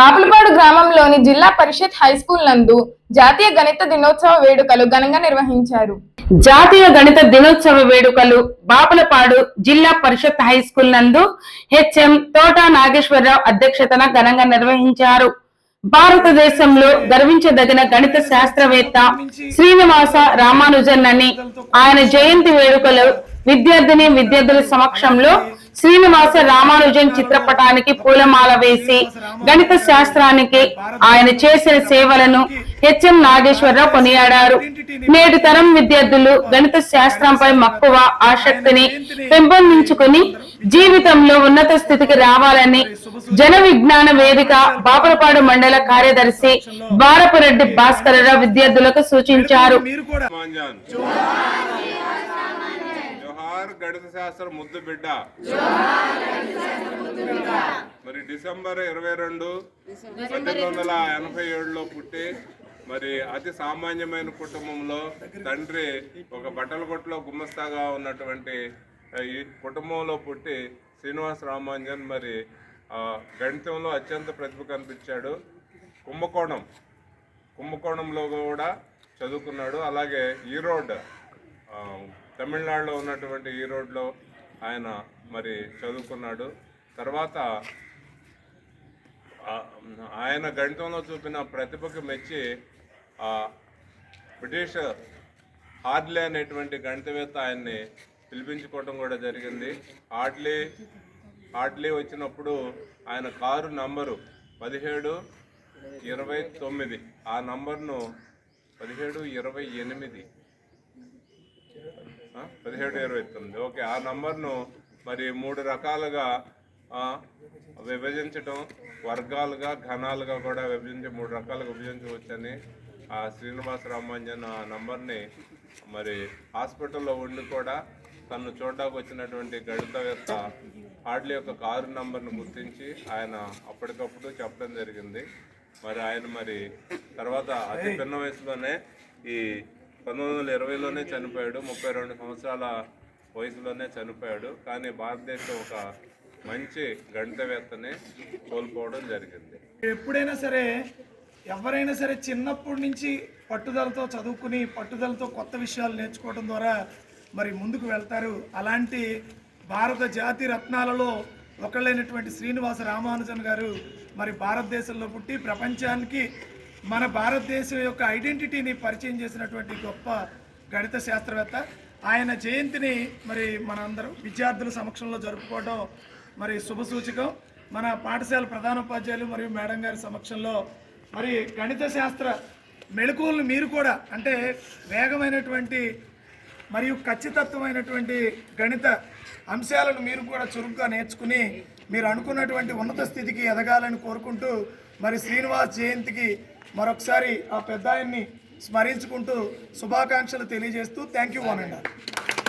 బాపులపాడు గ్రామంలోని జిల్లా పరిషత్ high school నందు జాతీయ గణిత దినోత్సవ వేడుకలు ఘనంగా నిర్వహించారు. జాతీయ గణిత దినోత్సవ వేడుకలు బాపులపాడు జిల్లా పరిషత్ హై స్కూల్ నందు హెచ్ఎం తోట నాగేశ్వరరావు అధ్యక్షతన ఘనంగా నిర్వహించారు. భారతదేశంలో గర్వించదగిన గణిత శాస్త్రవేత్త శ్రీనివాస రామానుజన్ అని ఆయన జయంతి వేడుకలు విద్యార్థిని విద్యార్థుల సమక్షంలో శ్రీనివాస రామానుజన్ చిత్రపటానికి పూలమాల వేసి గణిత శాస్త్రానికి ఆయన చేసిన సేవలను హెచ్ఎం నాగేశ్వరరావు కొనియాడారు. నేటి తరం విద్యార్థులు గణిత శాస్త్రంపై మక్కువ ఆసక్తిని పెంపొందించుకుని జీవితంలో ఉన్నత స్థితికి రావాలని జన విజ్ఞాన వేదిక బాపురపాడు మండల కార్యదర్శి బారపురెడ్డి భాస్కరరావు విద్యార్థులకు సూచించారు మీరు కూడా మాంజాన్ జోహార్ గణిత శాస్త్ర ముద్దు బిడ్డ. మరి డిసెంబర్ ఇరవై రెండు పద్దెనిమిది వందల ఎనభై ఏడులో పుట్టి మరి అతి సామాన్యమైన కుటుంబంలో తండ్రి ఒక బట్టల కొట్టులో గుమ్మస్తాగా ఉన్నటువంటి ఈ కుటుంబంలో పుట్టి శ్రీనివాస రామాంజన్ మరి ఆ, గణితంలో అత్యంత ప్రతిభ కనిపించాడు. కుంభకోణం. కుంభకోణంలో కూడా చదువుకున్నాడు. అలాగే ఈరోడ్ తమిళనాడులో ఉన్నటువంటి ఈరోడ్లో ఆయన మరి చదువుకున్నాడు. తర్వాత ఆయన గణితంలో చూపిన ప్రతిభకు మెచ్చి ఆ, బ్రిటిష్ హార్డ్లీ అనేటువంటి గణితవేత్త ఆయన్ని పిలిపించుకోవడం కూడా జరిగింది. హార్డ్లీ హార్డ్లీ వచ్చినప్పుడు ఆయన కారు నంబరు పదిహేడు ఇరవై తొమ్మిది. ఆ నంబర్ను పదిహేడు ఇరవై ఎనిమిది. పదిహేడు ఇరవై తొమ్మిది. ఓకే ఆ నంబర్ను మరి మూడు రకాలుగా విభజించడం విభజించటం వర్గాలుగా ఘనాలుగా కూడా విభజించి మూడు రకాలుగా విభజించవచ్చని ఆ శ్రీనివాస రామాంజన్ ఆ నంబర్ని మరి హాస్పిటల్లో ఉండి కూడా తను చూడడానికి వచ్చినటువంటి గణితవేత్త హార్డ్లీ యొక్క కారు నంబర్ను గుర్తించి ఆయన అప్పటికప్పుడు చెప్పడం జరిగింది. మరి ఆయన మరి తర్వాత అతి చిన్న వయసులోనే ఈ పంతొమ్మిది వందల ఇరవైలోనే చనిపోయాడు. ముప్పై రెండు సంవత్సరాల వయసులోనే చనిపోయాడు. కానీ భారతదేశం ఒక మంచి గణితవేత్తని కోల్పోవడం జరిగింది. ఎప్పుడైనా సరే ఎవరైనా సరే చిన్నప్పటి నుంచి పట్టుదలతో చదువుకుని పట్టుదలతో కొత్త విషయాలు నేర్చుకోవడం ద్వారా మరి ముందుకు వెళ్తారు. అలాంటి భారత జాతి రత్నాలలో ఒకళ్ళైనటువంటి శ్రీనివాస రామానుజన్ గారు మరి భారతదేశంలో పుట్టి ప్రపంచానికి మన భారతదేశం యొక్క ఐడెంటిటీని పరిచయం చేసినటువంటి గొప్ప గణిత శాస్త్రవేత్త. ఆయన జయంతిని మరి మనందరం విద్యార్థుల సమక్షంలో జరుపుకోవడం మరి శుభసూచకం మన పాఠశాల ప్రధానోపాధ్యాయులు మరియు మేడం గారి సమక్షంలో మరి గణిత శాస్త్ర మెళకువలను మీరు కూడా అంటే వేగమైనటువంటి మరియు ఖచ్చితత్వమైనటువంటి గణిత అంశాలను మీరు కూడా చురుగ్గా నేర్చుకుని మీరు అనుకున్నటువంటి ఉన్నత స్థితికి ఎదగాలని కోరుకుంటూ మరి శ్రీనివాస్ జయంతికి మరొకసారి ఆ పెద్దాయన్ని స్మరించుకుంటూ శుభాకాంక్షలు తెలియజేస్తూ థ్యాంక్ యూ వన్ అండ్